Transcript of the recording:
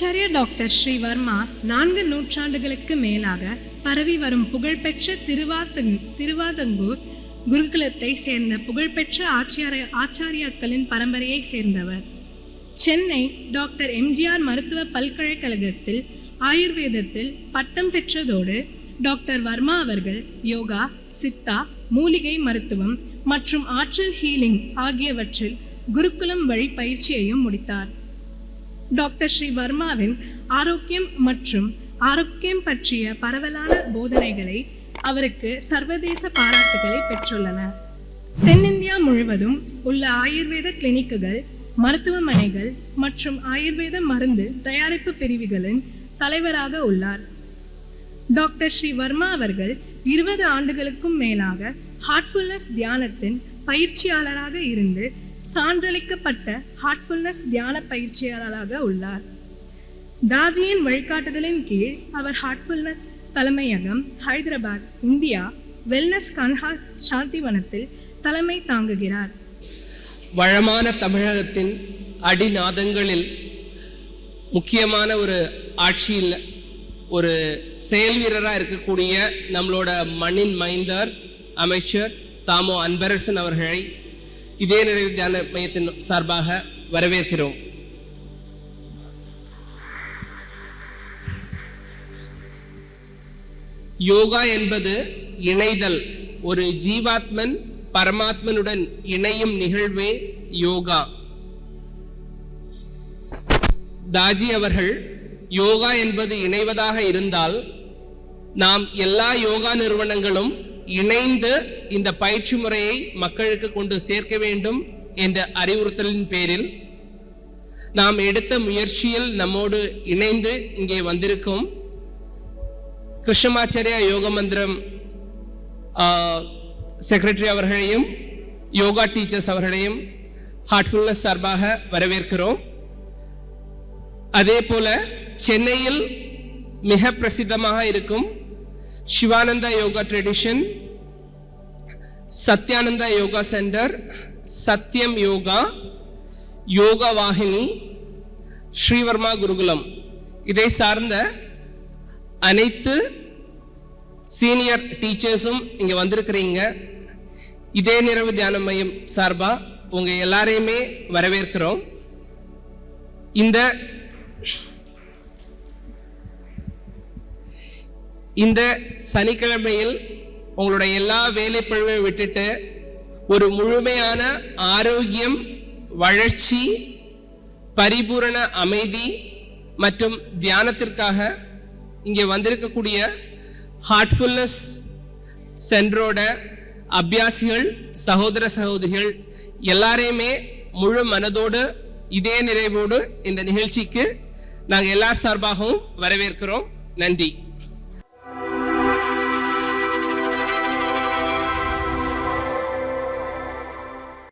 Doctor Sri Verma நான்கு நூற்றாண்டுகளுக்கு மேலாக பரவி வரும் புகழ்பெற்ற திருவாத்தங் திருவாதங்கூர் குருகுலத்தை சேர்ந்த புகழ்பெற்ற ஆச்சாரிய ஆச்சாரியாக்களின் பரம்பரையை சேர்ந்தவர். சென்னை டாக்டர் எம்ஜிஆர் மருத்துவ பல்கலைக்கழகத்தில் ஆயுர்வேதத்தில் பட்டம் பெற்றதோடு டாக்டர் வர்மா அவர்கள் யோகா சித்தா மூலிகை மருத்துவம் மற்றும் ஆற்றல் ஹீலிங் ஆகியவற்றில் குருகுலம் வழி பயிற்சியையும் முடித்தார். டாக்டர் ஸ்ரீ வர்மாவின் ஆரோக்கியம் மற்றும் ஆரோக்கியம் பற்றிய பரவலான போதனைகளை அவருக்கு சர்வதேச பாராட்டுகளை பெற்றுள்ளன. தென்னிந்தியா முழுவதும் உள்ள ஆயுர்வேத கிளினிக்குகள் மருத்துவமனைகள் மற்றும் ஆயுர்வேத மருந்து தயாரிப்பு பிரிவுகளின் தலைவராக உள்ளார். டாக்டர் ஸ்ரீ வர்மா அவர்கள் இருபது ஆண்டுகளுக்கும் மேலாக ஹார்ட்ஃபுல்னஸ் தியானத்தின் பயிற்சியாளராக இருந்து சான்றளிக்கப்பட்ட ஹார்ட்ஃபுல்னஸ் தியான பயிற்சியாளராக உள்ளார். தாஜியின் வழிகாட்டுதலின் கீழ் அவர் ஹார்ட்ஃபுல்னஸ் தலைமையகம் ஹைதராபாத் இந்தியா வெல்னஸ் கன்ஹா சாந்திவனத்தில் தலைமை தாங்குகிறார். வளமான தமிழகத்தின் அடிநாதங்களில் முக்கியமான ஒரு ஆட்சியில் ஒரு செயல் வீரராக இருக்கக்கூடிய நம்மளோட மண்ணின் மைந்தர் அமைச்சர் தாமோ அன்பரசன் அவர்களை இதே நிறைவு தியான மையத்தின் சார்பாக வரவேற்கிறோம். யோகா என்பது இணைதல். ஒரு ஜீவாத்மன் பரமாத்மனுடன் இணையும் நிகழ்வே யோகா. தாஜி அவர்கள் யோகா என்பது இணைவதாக இருந்தால் நாம் எல்லா யோகா நிறுவனங்களும் இணைந்து இந்த பயிற்சி முறையை மக்களுக்கு கொண்டு சேர்க்க வேண்டும் என்ற அறிவுறுத்தலின் பேரில் நாம் எடுத்த முயற்சியில் நம்மோடு இணைந்து இங்கே வந்திருக்கும் கிருஷ்ணமாச்சாரியா யோக மந்திரம் செக்ரட்டரி அவர்களையும் யோகா டீச்சர்ஸ் அவர்களையும் ஹார்ட்ஃபுல்னஸ் சார்பாக வரவேற்கிறோம். அதே போல சென்னையில் மிக பிரசித்தமாக இருக்கும் சிவானந்தா யோகா ட்ரெடிஷன் சத்யானந்தா யோகா சென்டர் சத்யம் யோகா யோகா வாகினி ஸ்ரீவர்மா குருகுலம் இதை சார்ந்த அனைத்து சீனியர் டீச்சர்ஸும் இங்கே வந்திருக்கிறீங்க. இதே நிறைவு தியான மையம் சார்பாக உங்கள் எல்லாரையுமே வரவேற்கிறோம். இந்த இந்த சனிக்கிழமையில் உங்களுடைய எல்லா வேலைப்பழுவையும் விட்டுட்டு ஒரு முழுமையான ஆரோக்கியம் வளர்ச்சி பரிபூரண அமைதி மற்றும் தியானத்திற்காக இங்கே வந்திருக்கக்கூடிய ஹார்ட்ஃபுல்னஸ் சென்டரோட அபியாசிகள் சகோதர சகோதரிகள் எல்லாரையுமே முழு மனதோடு இதே நிறைவோடு இந்த நிகழ்ச்சிக்கு நாங்கள் எல்லார் சார்பாகவும் வரவேற்கிறோம். நன்றி.